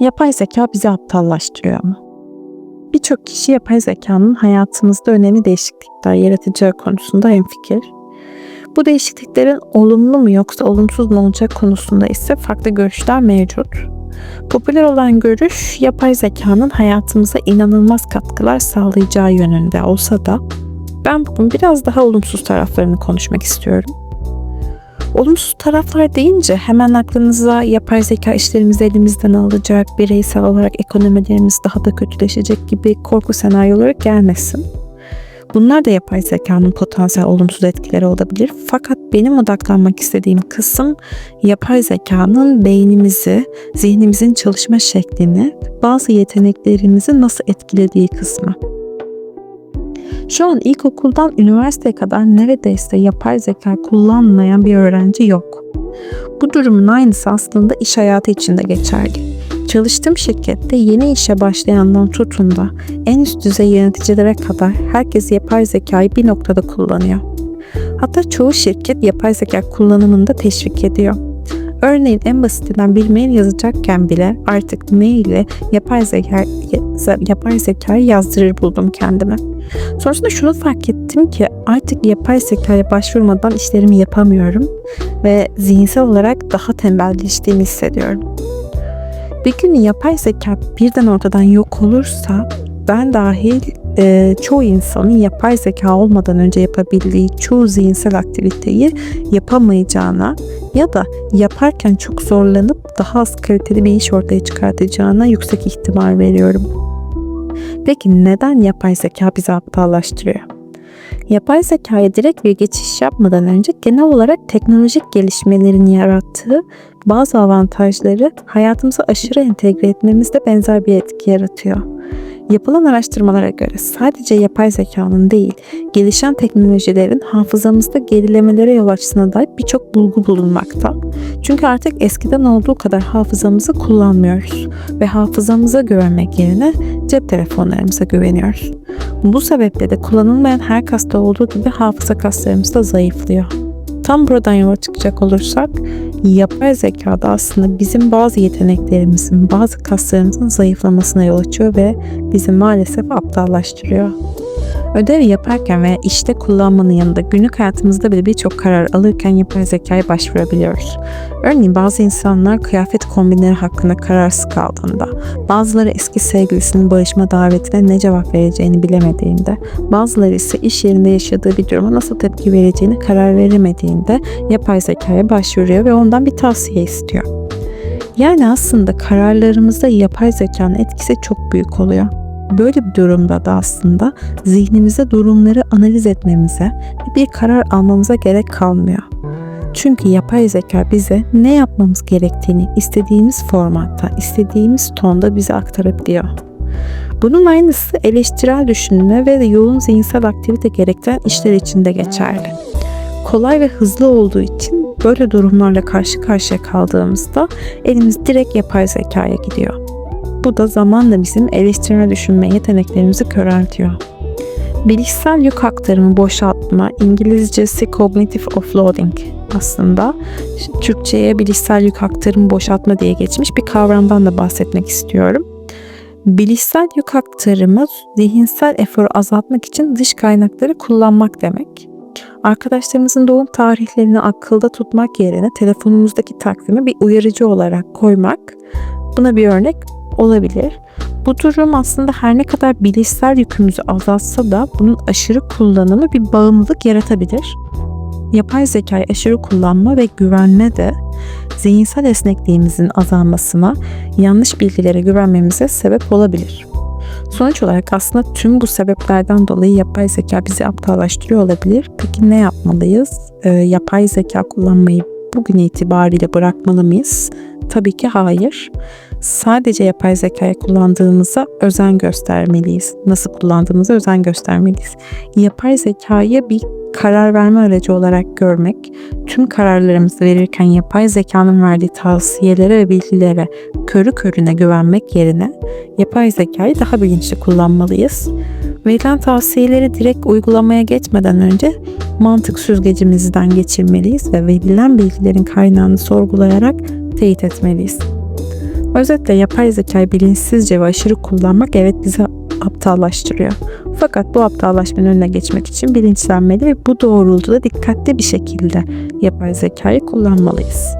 Yapay zeka bizi aptallaştırıyor mu? Birçok kişi yapay zekanın hayatımızda önemli değişiklikler yaratacağı konusunda hemfikir. Bu değişikliklerin olumlu mu yoksa olumsuz mu olacak konusunda ise farklı görüşler mevcut. Popüler olan görüş yapay zekanın hayatımıza inanılmaz katkılar sağlayacağı yönünde olsa da ben bugün biraz daha olumsuz taraflarını konuşmak istiyorum. Olumsuz taraflar deyince hemen aklınıza yapay zeka işlerimizi elimizden alacak, bireysel olarak ekonomilerimiz daha da kötüleşecek gibi korku senaryoları gelmesin. Bunlar da yapay zekanın potansiyel olumsuz etkileri olabilir. Fakat benim odaklanmak istediğim kısım yapay zekanın beynimizi, zihnimizin çalışma şeklini, bazı yeteneklerimizi nasıl etkilediği kısmı. Şu an ilkokuldan üniversiteye kadar neredeyse yapay zeka kullanmayan bir öğrenci yok. Bu durumun aynısı aslında iş hayatı için de geçerli. Çalıştığım şirkette yeni işe başlayandan tutun da en üst düzey yöneticilere kadar herkes yapay zekayı bir noktada kullanıyor. Hatta çoğu şirket yapay zeka kullanımını da teşvik ediyor. Örneğin en basitinden bir mail yazacakken bile artık maille yapay zeka yapay zekayı yazdırır buldum kendime. Sonrasında şunu fark ettim ki artık yapay zekaya başvurmadan işlerimi yapamıyorum ve zihinsel olarak daha tembelleştiğimi hissediyorum. Bir gün yapay zeka birden ortadan yok olursa ben dahil e, çoğu insanın yapay zeka olmadan önce yapabildiği çoğu zihinsel aktiviteyi yapamayacağına ya da yaparken çok zorlanıp daha az kaliteli bir iş ortaya çıkartacağına yüksek ihtimal veriyorum. Peki neden yapay zeka bizi aptallaştırıyor? Yapay zekaya direkt bir geçiş yapmadan önce genel olarak teknolojik gelişmelerin yarattığı bazı avantajları hayatımıza aşırı entegre etmemizde benzer bir etki yaratıyor. Yapılan araştırmalara göre sadece yapay zekanın değil, gelişen teknolojilerin hafızamızda gerilemelere yol açtığına dair birçok bulgu bulunmakta. Çünkü artık eskiden olduğu kadar hafızamızı kullanmıyoruz ve hafızamıza güvenmek yerine cep telefonlarımıza güveniyoruz. Bu sebeple de kullanılmayan her kasta olduğu gibi hafıza kaslarımız da zayıflıyor. Tam buradan yola çıkacak olursak yapay zekada aslında bizim bazı yeteneklerimizin, bazı kaslarımızın zayıflamasına yol açıyor ve bizi maalesef aptallaştırıyor. Ödev yaparken veya işte kullanmanın yanında günlük hayatımızda bile birçok karar alırken yapay zekaya başvurabiliyoruz. Örneğin bazı insanlar kıyafet kombinleri hakkında kararsız kaldığında, bazıları eski sevgilisinin barışma davetine ne cevap vereceğini bilemediğinde, bazıları ise iş yerinde yaşadığı bir duruma nasıl tepki vereceğini karar veremediğinde yapay zekaya başvuruyor ve ondan bir tavsiye istiyor. Yani aslında kararlarımızda yapay zekanın etkisi çok büyük oluyor. Böyle bir durumda da aslında zihnimize durumları analiz etmemize ve bir karar almamıza gerek kalmıyor. Çünkü yapay zeka bize ne yapmamız gerektiğini istediğimiz formatta, istediğimiz tonda bize aktarabiliyor. Bunun aynısı eleştirel düşünme ve yoğun zihinsel aktivite gerektiren işler için de geçerli. Kolay ve hızlı olduğu için böyle durumlarla karşı karşıya kaldığımızda elimiz direkt yapay zekaya gidiyor. Bu da zamanla bizim eleştirme düşünme yeteneklerimizi köreltiyor. Bilişsel yük aktarımı boşaltma, İngilizcesi cognitive offloading aslında. Türkçe'ye bilişsel yük aktarımı boşaltma diye geçmiş bir kavramdan da bahsetmek istiyorum. Bilişsel yük aktarımı zihinsel eforu azaltmak için dış kaynakları kullanmak demek. Arkadaşlarımızın doğum tarihlerini akılda tutmak yerine telefonumuzdaki takvimi bir uyarıcı olarak koymak buna bir örnek olabilir. Bu durum aslında her ne kadar bilişsel yükümüzü azaltsa da bunun aşırı kullanımı bir bağımlılık yaratabilir. Yapay zekayı aşırı kullanma ve güvenme de zihinsel esnekliğimizin azalmasına, yanlış bilgilere güvenmemize sebep olabilir. Sonuç olarak aslında tüm bu sebeplerden dolayı yapay zeka bizi aptallaştırıyor olabilir. Peki ne yapmalıyız? Ee, yapay zeka kullanmayı bugün itibariyle bırakmalı mıyız? Tabii ki hayır. Sadece yapay zekayı kullandığımıza özen göstermeliyiz. Nasıl kullandığımıza özen göstermeliyiz. Yapay zekayı bir karar verme aracı olarak görmek, tüm kararlarımızı verirken yapay zekanın verdiği tavsiyelere ve bilgilere körü körüne güvenmek yerine yapay zekayı daha bilinçli kullanmalıyız. Verilen tavsiyeleri direkt uygulamaya geçmeden önce mantık süzgecimizden geçirmeliyiz ve verilen bilgilerin kaynağını sorgulayarak teyit etmeliyiz. Özetle yapay zekayı bilinçsizce ve aşırı kullanmak evet bizi aptallaştırıyor. Fakat bu aptallaşmanın önüne geçmek için bilinçlenmeli ve bu doğrultuda dikkatli bir şekilde yapay zekayı kullanmalıyız.